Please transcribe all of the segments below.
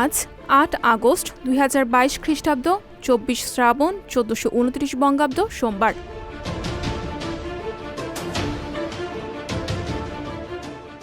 আজ আট আগস্ট দুই হাজার বাইশ খ্রিস্টাব্দ চব্বিশ শ্রাবণ চোদ্দশো উনত্রিশ বঙ্গাব্দ সোমবার।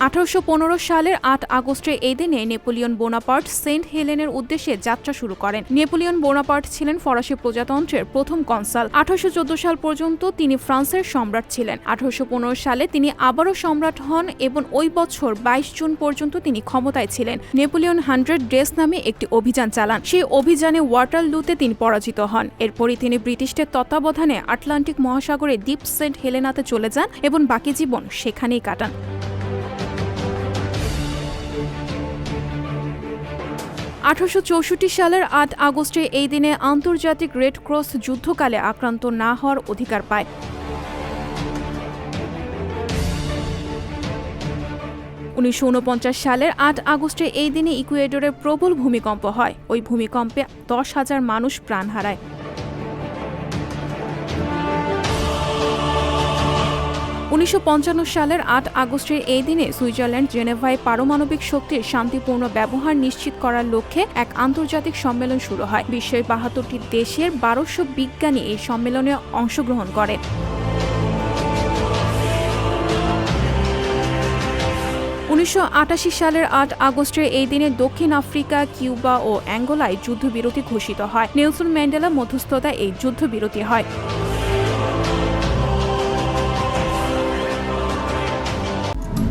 আঠারোশো পনেরো সালের আট আগস্টের এই দিনে নেপোলিয়ন বোনাপার্ট সেন্ট হেলেনের উদ্দেশ্যে যাত্রা শুরু করেন। নেপোলিয়ন বোনাপার্ট ছিলেন ফরাসি প্রজাতন্ত্রের প্রথম কনসাল। আঠারোশো চোদ্দ সাল পর্যন্ত তিনি ফ্রান্সের সম্রাট ছিলেন। আঠারোশো পনেরো সালে তিনি আবারও সম্রাট হন এবং ওই বছর বাইশ জুন পর্যন্ত তিনি ক্ষমতায় ছিলেন। নেপোলিয়ন হান্ড্রেড ডেস নামে একটি অভিযান চালান। সেই অভিযানে ওয়াটারলুতে তিনি পরাজিত হন। এরপরই তিনি ব্রিটিশদের তত্ত্বাবধানে আটলান্টিক মহাসাগরে দ্বীপ সেন্ট হেলেনাতে চলে যান এবং বাকি জীবন সেখানেই কাটান। আঠারোশো চৌষট্টি সালের আট আগস্টে এই দিনে আন্তর্জাতিক রেড ক্রস যুদ্ধকালে আক্রান্ত না হওয়ার অধিকার পায়। উনিশশো ঊনপঞ্চাশ সালের আট আগস্টে এই দিনে ইকুয়েডরে প্রবল ভূমিকম্প হয়। ওই ভূমিকম্পে দশ হাজার মানুষ প্রাণ হারায়। উনিশশো পঞ্চান্ন সালের আট আগস্টের এই দিনে সুইজারল্যান্ড জেনেভায় পারমাণবিক শক্তির শান্তিপূর্ণ ব্যবহার নিশ্চিত করার লক্ষ্যে এক আন্তর্জাতিক সম্মেলন শুরু হয়। বিশ্বের বাহাত্তরটি দেশের বারোশো বিজ্ঞানী এই সম্মেলনে অংশগ্রহণ করেন। উনিশশো আটাশি সালের আট আগস্টের এই দিনে দক্ষিণ আফ্রিকা, কিউবা ও অ্যাঙ্গোলায় যুদ্ধবিরতি ঘোষিত হয়। নেলসন ম্যান্ডেলা মধ্যস্থতায় এই যুদ্ধবিরতি হয়।